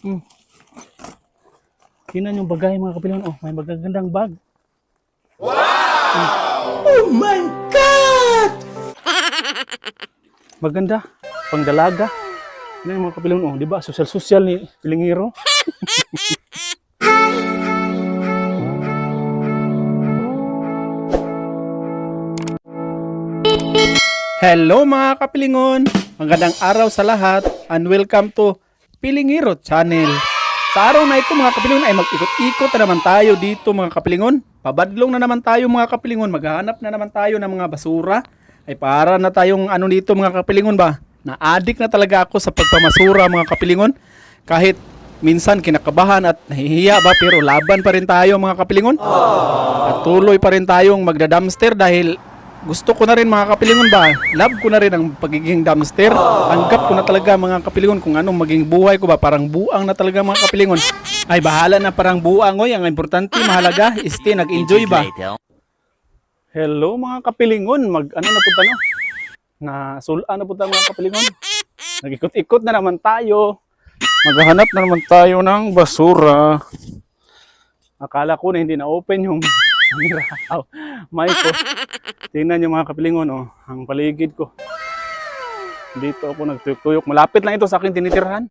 Hmm. Tingnan yung bagay mga kapilingon. Oh, may magagandang bag. Oh my God! Maganda. Pangdalaga. Tingnan yung mga kapilingon. Oh, di ba? Social-social ni Pilingiro. Hello mga kapilingon! Magandang araw sa lahat and welcome to Pilingiro Channel. Sa araw na ito mga kapilingon ay mag-ikot-ikot na naman tayo dito mga kapilingon. Pabadlong na naman tayo mga kapilingon. Maghahanap na naman tayo ng mga basura. Ay para na tayong ano dito mga kapilingon ba? Na-addict na talaga ako sa pagpamasura mga kapilingon. Kahit minsan kinakabahan at nahihiya ba pero laban pa rin tayo mga kapilingon. At tuloy pa rin tayong magda-dumpster dahil gusto ko na rin mga kapilingon ba? Love ko na rin ang pagiging dumpster. Tanggap ko na talaga mga kapilingon kung anong maging buhay ko ba. Parang buang na talaga mga kapilingon. Ay bahala na parang buang oy. Ang importante mahalaga, stay nag-enjoy ba? Hello mga kapilingon. Mag ano na punta no? Na sulaan na punta mga kapilingon. Nag-ikot-ikot na naman tayo. Maghahanap na naman tayo ng basura. Akala ko na hindi na open yung camera. Aw, mic ko. Tingnan niyo mga kapilingon, oh, ang paligid ko. Dito ako nagtuyok-tuyok. Malapit lang ito sa akin tinitirahan.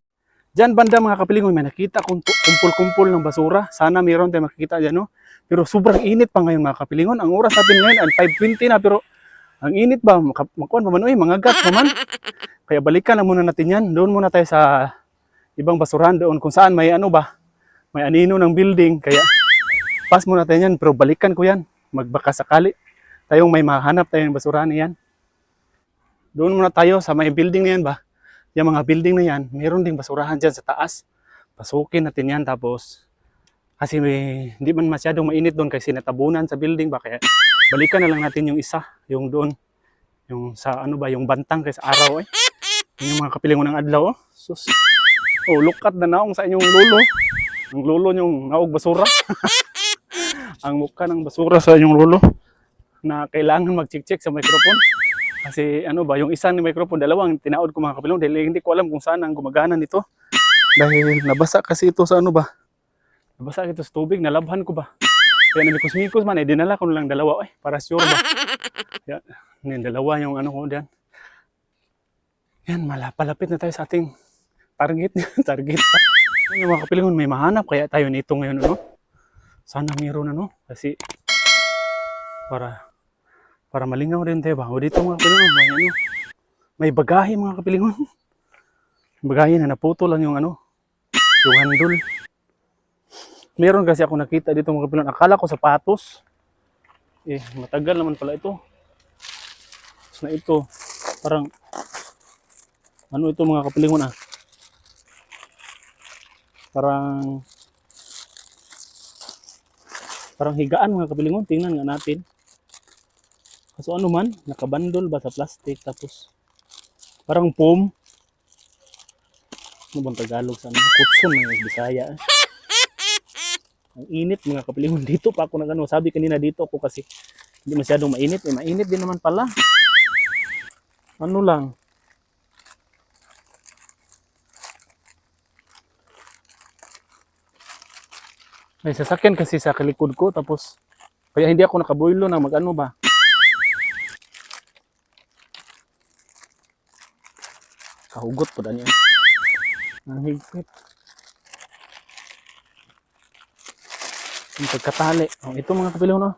Diyan banda mga kapilingon, may nakita kong kumpul-kumpul ng basura. Sana mayroon tayong makikita dyan, no? Pero sobrang init pa ngayon mga kapilingon. Ang oras natin ngayon ay 5.20 na, pero ang init ba? Makuan pa man, uy, mga gat naman. Kaya balikan na muna natin yan. Doon muna tayo sa ibang basurahan doon kung saan may ano ba, may anino ng building. Kaya pass muna tayo yan, pero balikan ko yan. Magbaka sakali tayong may mahanap tayo ng basurahan yan. Doon muna tayo sa may building na yan ba? Yung mga building na yan, meron ding basurahan dyan sa taas. Pasukin natin yan tapos kasi may, hindi man masyadong mainit doon kasi natabunan sa building ba kaya balikan na lang natin yung isa, yung doon, yung sa ano ba, yung bantang kaysa araw eh. Yun Yung mga kapilingon ng adlaw oh. Sus. Oh, lukat na naong sa inyong lolo. Ang lolo nyong naog basura. ang mukha ng basura sa inyong lolo na kailangan mag-check-check sa microphone. Kasi ano ba, yung isang ni microphone, dalawang tinaod ko mga kapilong dahil hindi ko alam kung saan ang gumagana nito. Dahil nabasa kasi ito sa ano ba, nabasa ito sa tubig, nalabhan ko ba. Kaya namikos-mikos man, eh, dinala ko lang dalawa, eh, para sure ba. Yan, yan, dalawa yung ano ko dyan. Yan, malapalapit na tayo sa ating target. target yung mga kapilingon, may mahanap kaya tayo nito ngayon, ano? Sana mayroon ano, kasi para para malingaw rin tayo ba? O dito mga kapilingon, may ano, may bagahe mga kapilingon. bagahe na naputo lang yung ano, yung handle. Meron kasi ako nakita dito mga kapilingon, akala ko sapatos. Eh, matagal naman pala ito. Tapos na ito, parang, ano ito mga kapilingon ah? Parang, parang higaan mga kapilingon, tingnan nga natin. Kaso ano man, nakabandol ba sa plastic tapos parang foam. Ano bang Tagalog sa ano? Kutson ng Bisaya. eh. Ang init mga kapilingon. Dito pa ako nagano. Sabi kanina dito ako kasi hindi masyadong mainit. Eh, mainit din naman pala. Ano lang. May sasakyan kasi sa kalikod ko tapos kaya hindi ako nakaboylo na mag-ano ba. Kahugot po niya. Ang higpit. Yung pagkatali. Oh, ito mga kapilaw no.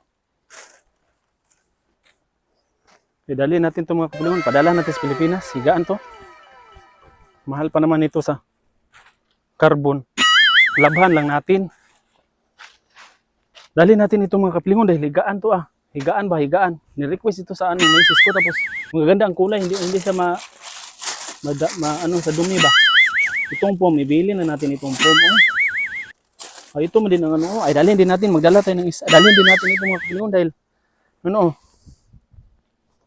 E, dali natin to mga kapilaw. Padala natin sa Pilipinas. Higaan to. Mahal pa naman ito sa carbon. Labhan lang natin. Dali natin ito mga kapilingon dahil higaan to ah. Higaan ba? Higaan. Ni-request ito sa ano, misis ko tapos magaganda ang kulay. Hindi, hindi siya ma, mada, ma, ano, sa dumi ba? Itong foam, ibili na natin itong foam. Oh. Ay, ito mo din ang ano. Ay, dalhin din natin. Magdala tayo ng isa. Dalhin din natin ito mga kapilingon dahil ano, oh.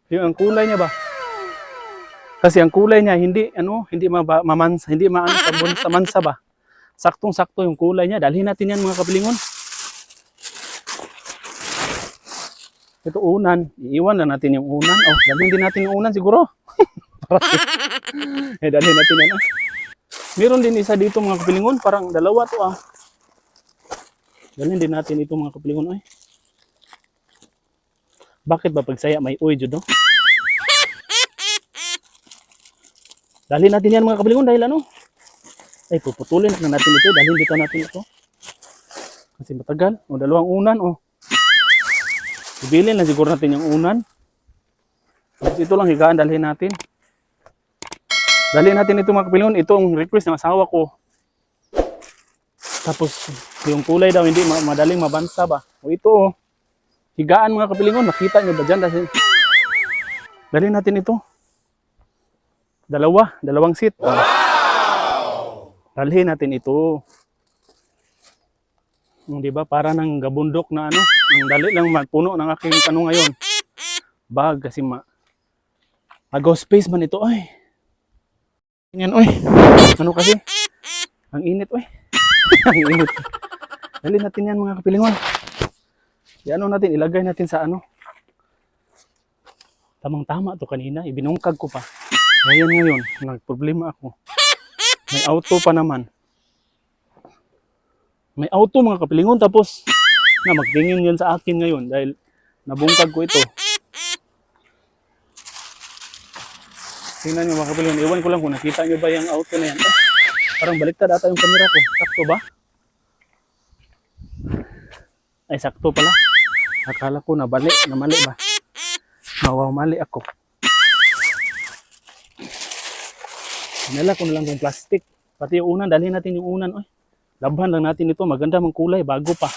yung ang kulay niya ba? Kasi ang kulay niya hindi ano, hindi maba, mamansa, hindi maano sa mansa ba? Saktong-sakto yung kulay niya. Dalhin natin yan mga kapilingon. Ito unan. Iiwan na natin yung unan. Oh, dalhin din natin yung unan siguro. eh, dalhin natin yan. ah. Meron din isa dito mga kapilingon, parang dalawa to ah. Dalhin din natin ito mga kapilingon ay. Bakit ba pag saya may uy jud no? Dalhin natin yan mga kapilingon dahil ano? Ay puputulin na natin ito, dalhin dito natin ito. Kasi matagal, o dalawang unan o. Ibilin na siguro natin yung unan. Tapos ito lang higaan dalhin natin. Dalhin natin ito mga kapilingon. Ito ang request ng asawa ko. Tapos yung kulay daw hindi ma- madaling mabansa ba. O ito oh. Higaan mga kapilingon. Nakita nyo ba dyan? Dahil... Dalhin natin ito. Dalawa. Dalawang seat. Wow! Dalhin natin ito. Hmm, di ba? Para ng gabundok na ano. Ang dali lang magpuno ng aking ano ngayon. Bag kasi ma... Agaw space man ito. Ay. Yan, oy. Ano kasi? Ang init, oy. Ang init. Dali natin yan mga kapilingon. Ano natin, ilagay natin sa ano. Tamang-tama to kanina. Ibinungkag ko pa. Ngayon ngayon, nagproblema ako. May auto pa naman. May auto mga kapilingon tapos na magtingin yun sa akin ngayon dahil nabungkag ko ito. Tingnan nyo mga kapilingon, iwan ko lang kung nakita nyo ba yung auto na yan. Eh, parang baliktad ata yung camera ko. Sakto ba? Ay, sakto pala. Akala ko na bali, na mali ba? Mawaw, mali ako. Nala ko na lang yung plastic. Pati yung unan, dalhin natin yung unan. Oy, labhan lang natin ito. Maganda mang kulay, bago pa.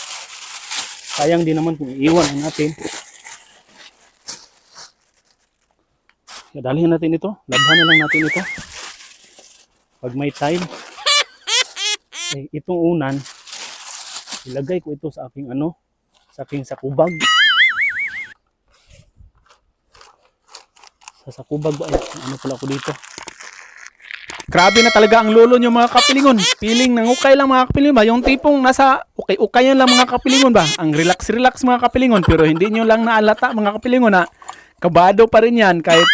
Sayang din naman kung iiwan natin. Dalhin natin ito. Labhan na lang natin ito. Pag may time. Eh, itong unan, ilagay ko ito sa aking ano, sa aking sakubag. Sa sakubag ba? Ay, ano pala ako dito? Grabe na talaga ang lolo nyo mga kapilingon. Feeling ng ukay lang mga kapilingon ba? Yung tipong nasa ukay-ukay lang mga kapilingon ba? Ang relax-relax mga kapilingon. Pero hindi nyo lang naalata mga kapilingon na kabado pa rin yan kahit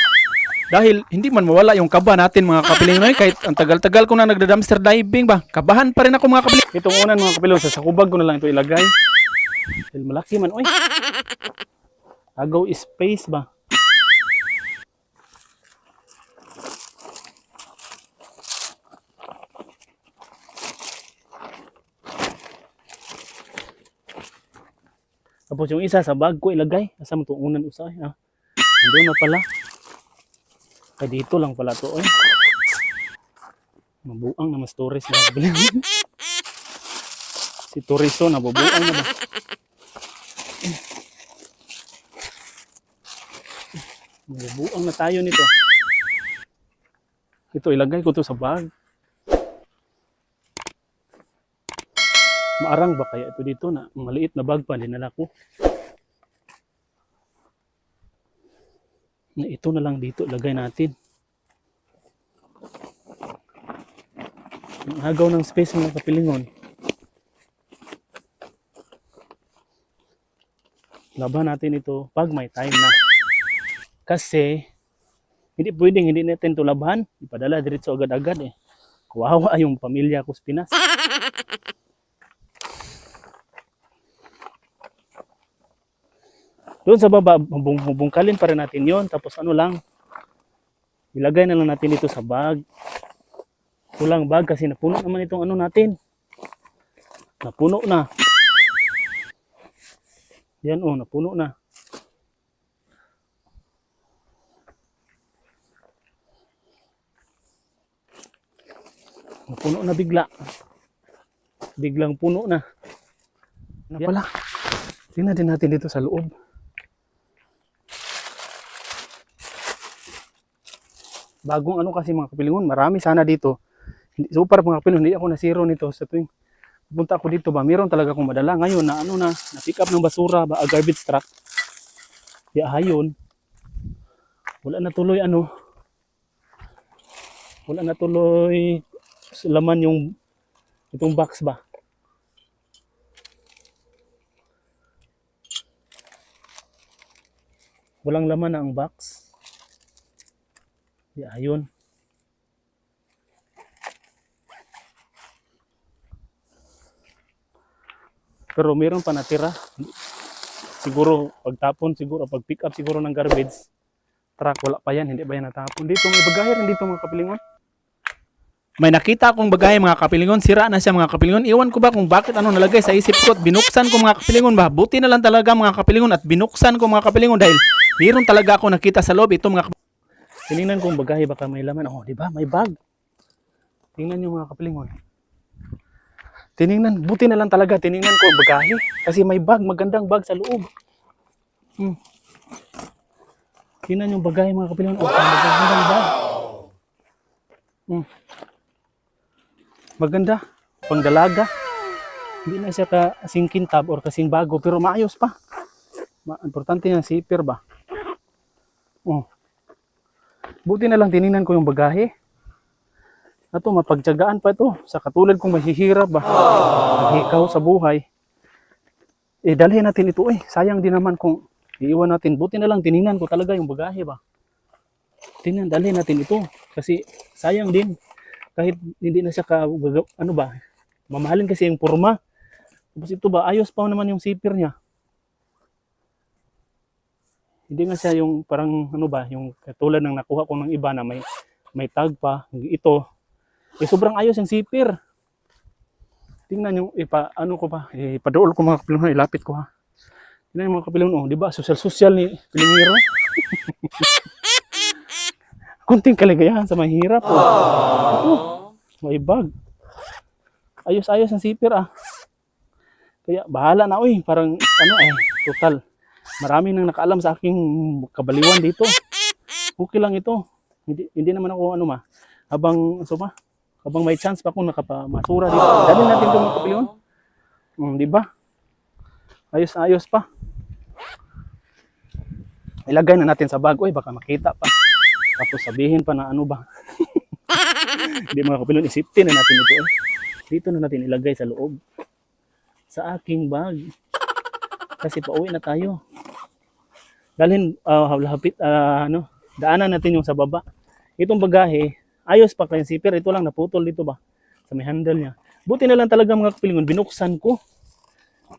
dahil hindi man mawala yung kaba natin mga kapilingon eh, kahit ang tagal-tagal ko na nagda-dumpster diving ba. Kabahan pa rin ako mga kapilingon. Itong unan mga kapilingon sa sakubag ko na lang ito ilagay. Dahil malaki man. Oy. Agaw space ba? Tapos yung isa sa bag ko ilagay. Asa mo unan usay? Ah. Andun na pala. Kaya dito lang pala to. Eh. Mabuang na mas tourist na si turisto nabubuang na ba? Mabubuang na tayo nito. Ito ilagay ko to sa bag. Maarang ba kaya ito dito na maliit na bag pa dinala ko. Na ito na lang dito lagay natin. Ang agaw ng space mga kapilingon. Laban natin ito pag may time na. Kasi hindi pwedeng hindi natin ito laban. Ipadala diretso agad-agad eh. Kawawa yung pamilya ko sa Pinas. Doon sa baba, bubung- bubungkalin pa rin natin yon Tapos ano lang, ilagay na lang natin dito sa bag. Kulang bag kasi napuno naman itong ano natin. Napuno na. Yan oh, napuno na. Napuno na bigla. Biglang puno na. Na pala. Tingnan din natin dito sa loob. Bagong ano kasi mga kapilingon, marami sana dito. Hindi, super mga kapilingon, hindi ako nasiro nito sa tuwing punta ako dito ba, meron talaga akong madala. Ngayon na ano na, na pick up ng basura ba, a garbage truck. Di ahayon. Wala na tuloy ano, wala na tuloy laman yung itong box ba. Walang laman na ang box. Di ayon. Pero meron pa natira. Siguro pagtapon, siguro pag pick up siguro ng garbage truck, wala pa yan, hindi ba yan natapon. Dito may bagahe rin dito mga kapilingon. May nakita akong bagahe mga kapilingon, sira na siya mga kapilingon. Iwan ko ba kung bakit ano nalagay sa isip ko at binuksan ko mga kapilingon ba? Buti na lang talaga mga kapilingon at binuksan ko mga kapilingon dahil meron talaga ako nakita sa loob ito mga kapilingon. Tiningnan kong bagahe baka may laman. Oh, di ba? May bag. Tingnan niyo mga kapilingon. Tiningnan, buti na lang talaga tiningnan ko bagahe kasi may bag, magandang bag sa loob. Hmm. Tingnan yung bagahe mga kapilingon. Oh, magandang bag. Hmm. Maganda, pangdalaga. Hindi na siya ka singkin tab or kasing bago pero maayos pa. Ma importante yung zipper ba? Oh. Buti na lang tiningnan ko yung bagahe. Ato, mapagtyagaan pa ito. Sa katulad kong mahihirap ba? Maghikaw sa buhay. Eh, dalhin natin ito eh. Sayang din naman kung iiwan natin. Buti na lang tiningnan ko talaga yung bagahe ba? Tingnan, dalhin natin ito. Kasi sayang din. Kahit hindi na siya ka, ano ba, mamahalin kasi yung forma. Tapos ito ba, ayos pa naman yung zipper niya. Hindi nga siya yung parang ano ba, yung katulad ng nakuha ko ng iba na may may tag pa. Ito, eh sobrang ayos yung zipper. Tingnan yung ipa ano ko pa, eh, ko mga kapilon, ilapit ko ha. Tingnan yung mga kapilon, oh, di ba? Social social ni Pilingero. Kunting kaligayahan sa mahirap. Oh. Ito, may bag. Ayos-ayos ang zipper ah. Kaya bahala na oy, parang ano eh, total. Marami nang nakaalam sa aking kabaliwan dito. Okay lang ito. Hindi, hindi naman ako ano ma. Habang so ba? Habang may chance pa akong nakapamasura dito. Dali natin ito mga kapiliwan. Hmm, di ba? Ayos na ayos pa. Ilagay na natin sa bag. Uy, baka makita pa. Tapos sabihin pa na ano ba. Hindi mga kapiliwan, isipin na natin ito. Eh. Dito na natin ilagay sa loob. Sa aking bag. Kasi pauwi na tayo. Dalhin, uh, hapit, ah, ano, daanan natin yung sa baba. Itong bagahe, ayos pa kayong zipper. Ito lang, naputol dito ba? Sa may handle niya. Buti na lang talaga mga kapilingon, binuksan ko.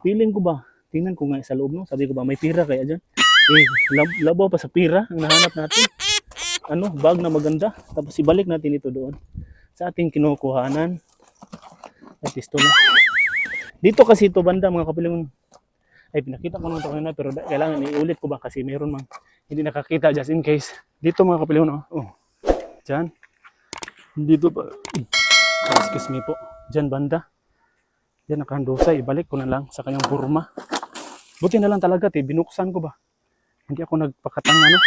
Feeling ko ba, tingnan ko nga sa loob, no? Sabi ko ba, may pira kaya dyan? Eh, lab- labaw pa sa pira ang nahanap natin. Ano, bag na maganda. Tapos ibalik natin ito doon. Sa ating kinukuhanan. At pistola. Dito kasi ito banda mga kapilingon, ay pinakita ko naman ito kanina pero kailangan iulit ko ba kasi meron mang hindi nakakita just in case. Dito mga kapilyon, oh. oh. Diyan. Dito pa. Excuse me po. Diyan banda. Diyan nakahandosa. Ibalik ko na lang sa kanyang burma. Buti na lang talaga, te. Binuksan ko ba? Hindi ako nagpakatang ano.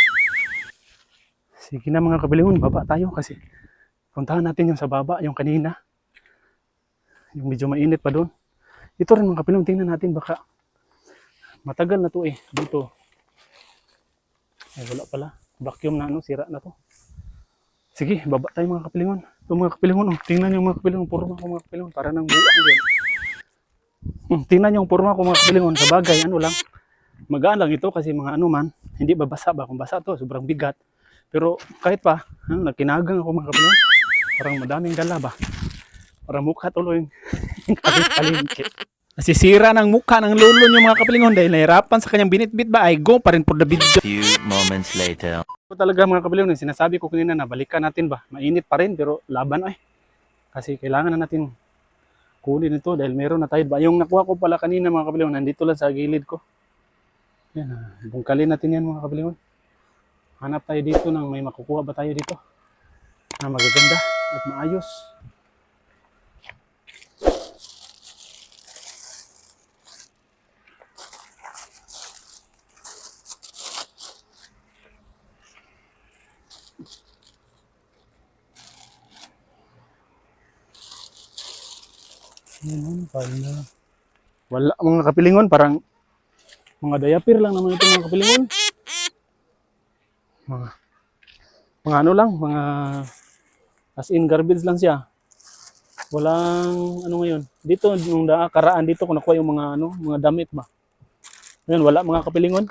Sige na mga kabilihon, baba tayo kasi puntahan natin yung sa baba, yung kanina. Yung medyo mainit pa doon. Ito rin mga kabilihon, tingnan natin baka Matagal na to eh, dito. Ay, wala pala. Vacuum na ano, sira na to. Sige, baba tayo mga kapilingon. Ito mga kapilingon, oh. tingnan yung mga kapilingon. Purma ko mga kapilingon, para nang buwang yun. Hmm, tingnan yung purma ko mga kapilingon. Sa bagay, ano lang. Magaan lang ito kasi mga ano man, hindi babasa ba? Kung basa to, sobrang bigat. Pero kahit pa, ano, nagkinagang ako mga kapilingon. Parang madaming dala ba? Parang mukha tuloy. Kalit-palingkit. Nasisira ng mukha ng lolo niyo mga kapilingon dahil nahirapan sa kanyang binitbit ba ay go pa rin for the video. Few moments later. Ito talaga mga kabilyon, yung sinasabi ko kanina na balikan natin ba? Mainit pa rin pero laban ay. Kasi kailangan na natin kunin ito dahil meron na tayo ba? Yung nakuha ko pala kanina mga kabilyon, nandito lang sa gilid ko. Yan, ah, bungkalin natin yan mga kabilyon. Hanap tayo dito ng may makukuha ba tayo dito na magaganda at maayos. Yan, pala. Wala mga kapilingon, parang mga diaper lang naman ito mga kapilingon. Mga, mga ano lang, mga as in garbage lang siya. Walang ano ngayon. Dito nung da, karaan dito ko nakuha yung mga ano, mga damit ba. Ngayon wala mga kapilingon.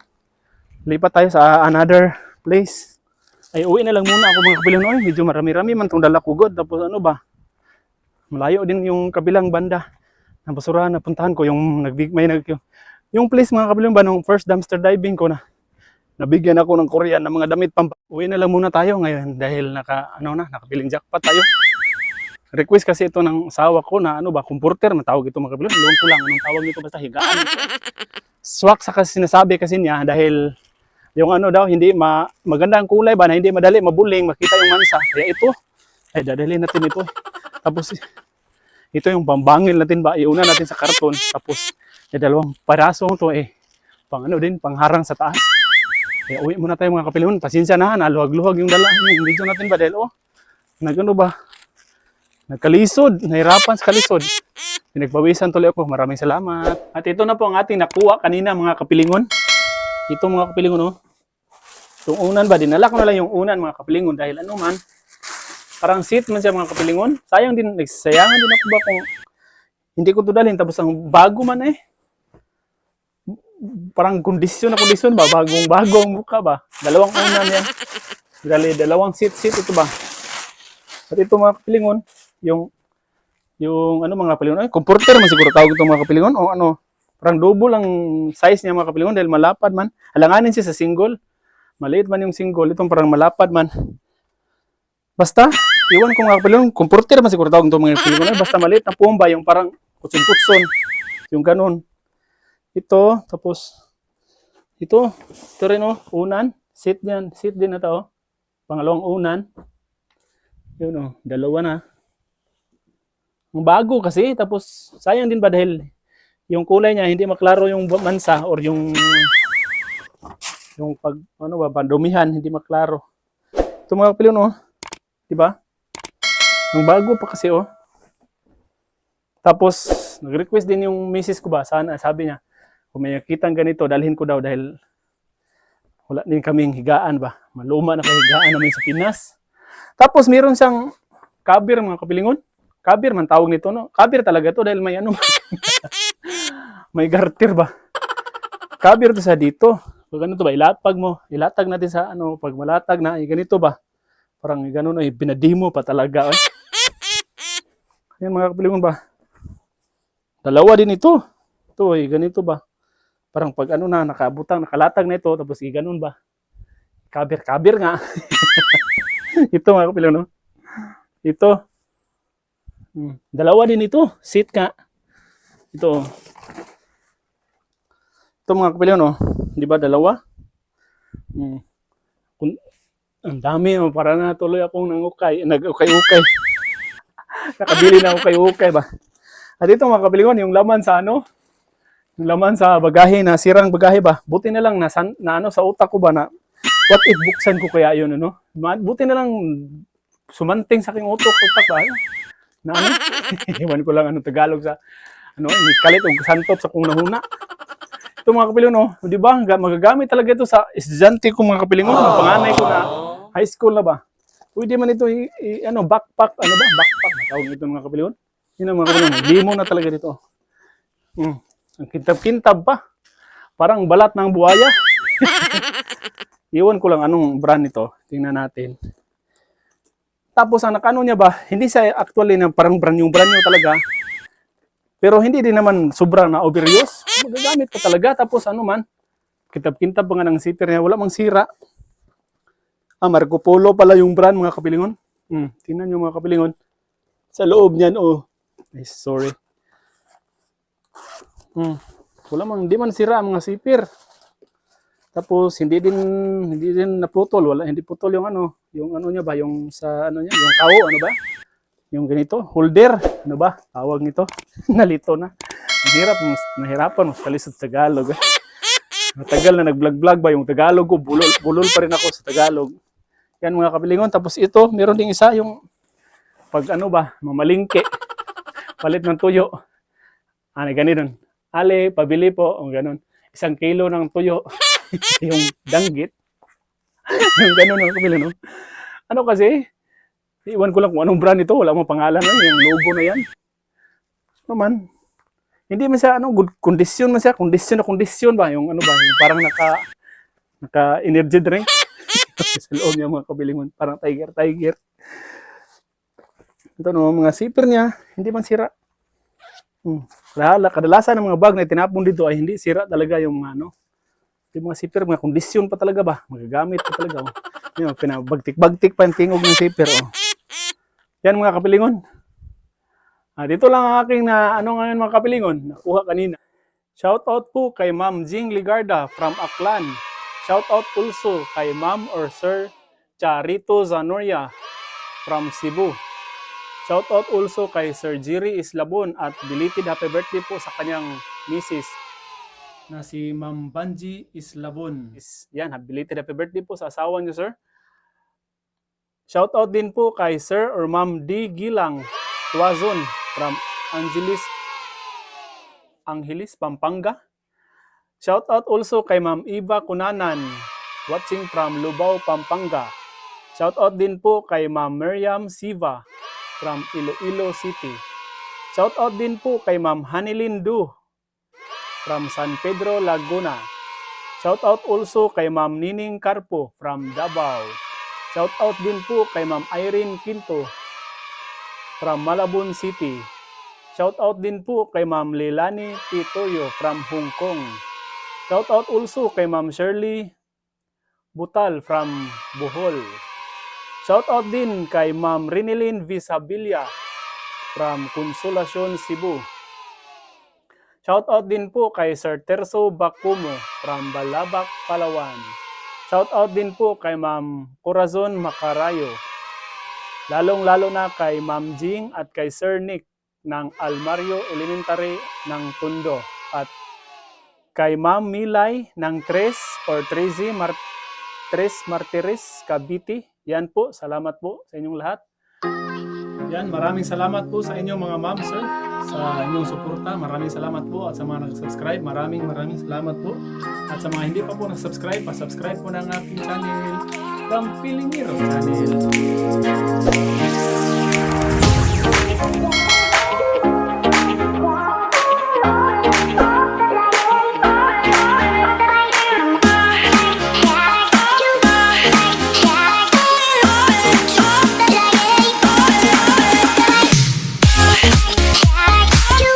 Lipat tayo sa another place. Ay uwi na lang muna ako mga kapilingon. Ay, medyo marami-rami man tong dala ko god. Tapos ano ba? Malayo din yung kabilang banda ng basurahan na puntahan ko yung nagbig may nag yung, yung place mga kapiling ba nung first dumpster diving ko na nabigyan ako ng Korean ng mga damit pang uwi na lang muna tayo ngayon dahil naka ano na nakapiling jackpot tayo. Request kasi ito ng asawa ko na ano ba comforter matawag ito mga kapiling Ewan ko lang anong tawag nito basta higaan. Swak sa kasi sinasabi kasi niya dahil yung ano daw hindi ma, maganda ang kulay ba na hindi madali mabuling makita yung mansa. Kaya ito ay dadalhin natin ito tapos ito yung pambangil natin ba? Iuna natin sa karton. Tapos yung dalawang paraso to eh pang ano din pangharang sa taas. Kaya uwi muna tayo mga kapilon pasensya na naluhag-luhag yung dala. Yung video natin ba dahil oh nagano ba? Nagkalisod nahirapan sa kalisod. Pinagpawisan tuloy ako. Maraming salamat. At ito na po ang ating nakuha kanina mga kapilingon ito mga kapilingon oh. Itong unan ba? Dinala ko na lang yung unan mga kapilingon dahil ano man parang seat man siya mga kapilingon. Sayang din, nagsayangan din ako ba kung hindi ko to dalhin. Tapos ang bago man eh. Parang kondisyon na kondisyon ba? Bagong bagong mukha ba? Dalawang unan yan. Dali, dalawang seat seat ito ba? At ito mga kapilingon, yung yung ano mga kapilingon, ay comforter man siguro tawag ito mga kapilingon o ano, parang double ang size niya mga kapilingon dahil malapad man. Alanganin siya sa single. Maliit man yung single, itong parang malapad man. Basta, iwan ko mga kapilon, comforter man siguro tawag ito mga. Basta maliit na pumba, yung parang kutsun-kutsun. Yung ganun. Ito, tapos, ito, ito rin oh, unan. Sit din, sit din na to. oh. Pangalawang unan. Yun oh, dalawa na. Ang bago kasi, tapos sayang din ba dahil yung kulay niya hindi maklaro yung mansa or yung yung pag ano ba pandumihan hindi maklaro. Ito mga kapilon oh. Di ba? Ang bago pa kasi oh. Tapos, nag-request din yung misis ko ba, sana, sabi niya, kung may nakitang ganito, dalhin ko daw dahil wala din kaming higaan ba. Maluma na higaan namin sa Pinas. Tapos, meron siyang kabir, mga kapilingon. Kabir man tawag nito, no? Kabir talaga to dahil may ano, may garter ba. Kabir to sa dito. Pag ano to ba, ilatag mo. Ilatag natin sa ano, pag malatag na, eh, ganito ba. Parang gano'n ay binadimo pa talaga. Ay. Ayan mga kapilingon ba. Dalawa din ito. Ito ay ganito ba. Parang pag ano na, nakabutang, nakalatag na ito, tapos i ganun ba. Kabir, kabir nga. ito mga kapilingon. No? Ito. Hmm. Dalawa din ito. Seat ka. Ito. Ito mga kapilingon. No? Di ba dalawa? Hmm. Ang dami, oh, para na tuloy akong nangukay, nag-ukay-ukay. Nakabili na ukay-ukay ba? At ito mga kabilingon, yung laman sa ano, yung laman sa bagahe na sirang bagahe ba? Buti na lang na, san, na ano sa utak ko ba na what if buksan ko kaya yun ano? Buti na lang sumanting sa aking utok utak ba? Ano? Na ano? Iwan ko lang ano Tagalog sa ano, ni kalit og santop sa kung nahuna. Ito mga kapilingon, no? di ba? Ga- Magagamit talaga ito sa estudyante ko mga kapilingon. Ang panganay ko na high school na ba? Pwede man ito, i, i- ano, backpack, ano ba? Backpack, tawag ito mga kapilingon. Yun ang mga kapilingon. Limo na talaga dito. Hmm. Ang kintab-kintab pa. Parang balat ng buhaya. Iwan ko lang anong brand nito. Tingnan natin. Tapos ang nakano niya ba, hindi siya actually na parang brand yung brand new talaga. Pero hindi din naman sobra na overuse. Magagamit ko talaga. Tapos ano man, kitab-kintab pa nga ng sitter niya. Wala mang sira. Ah, Marco Polo pala yung brand mga kapilingon. Hmm, tingnan nyo mga kapilingon. Sa loob niyan, oh. Ay, sorry. Hmm. Wala mang, hindi man sira mga sipir. Tapos hindi din hindi din naputol, wala hindi putol yung ano, yung ano niya ba, yung sa ano niya, yung kao, ano ba? Yung ganito, holder, ano ba? Tawag nito. Nalito na. Ang hirap, mas- nahirapan mas kalisod sa Tagalog. Matagal na nag-vlog-vlog ba yung Tagalog ko, bulol, bulol pa rin ako sa Tagalog. Yan mga kabilingon. Tapos ito, meron ding isa yung pag ano ba, mamalingke. Palit ng tuyo. Ano, ganun. Ale, pabili po. O ganun. Isang kilo ng tuyo. yung danggit. yung ganun ang kabili, no? Ano kasi, iwan ko lang kung anong brand ito. Wala mo pangalan na yung logo na yan. Ano man, hindi man siya, ano, good condition man siya. Condition na condition ba? Yung ano ba, yung parang naka, naka energy drink. Sa loob niya mga kabilingon. Parang tiger, tiger. Ito no, mga zipper niya, hindi man sira. Hmm. Kadalasan ng mga bag na tinapon dito ay hindi sira talaga yung ano. Yung mga zipper, mga kondisyon pa talaga ba? Magagamit pa talaga. Oh. Yung pinabagtik-bagtik pa yung tingog ng zipper. Oh. Yan mga kapilingon. Ah, dito lang ang aking na ano ngayon mga kapilingon, nakuha kanina. Shout out po kay Ma'am Jing Ligarda from Aklan. Shout out also kay Ma'am or Sir Charito Zanoria from Cebu. Shout out also kay Sir Jiri Islabon at belated happy birthday po sa kanyang misis Na si Ma'am Banji Islabon. is yan, belated happy birthday po sa asawa niyo, sir. Shout out din po kay Sir or Ma'am D. Gilang Tuazon from Angeles Angeles, Pampanga. Shout out also kay Ma'am Eva Kunanan watching from Lubao, Pampanga. Shout out din po kay Ma'am Miriam Siva from Iloilo City. Shout out din po kay Ma'am Hanilin Du from San Pedro, Laguna. Shout out also kay Ma'am Nining Carpo from Davao. Shout out din po kay Ma'am Irene Quinto from Malabon City. Shout out din po kay Ma'am Leilani Titorio from Hong Kong. Shout out also kay Ma'am Shirley Butal from Bohol. Shout out din kay Ma'am Rinilin Visabilia from Consolacion, Cebu. Shout out din po kay Sir Terso Bakumo from Balabac, Palawan. Shout out din po kay Ma'am Corazon Macarayo. Lalong-lalo na kay Ma'am Jing at kay Sir Nick ng Almario Elementary ng Tundo at kay Ma'am Milay ng Tres or Trezi Mar Tres Martires Cavite. Yan po, salamat po sa inyong lahat. Yan, maraming salamat po sa inyo mga ma'am, sir, sa inyong suporta. Maraming salamat po at sa mga nag-subscribe, maraming maraming salamat po. At sa mga hindi pa po nag-subscribe, pa-subscribe po ng aking channel, From Pilingiro Channel.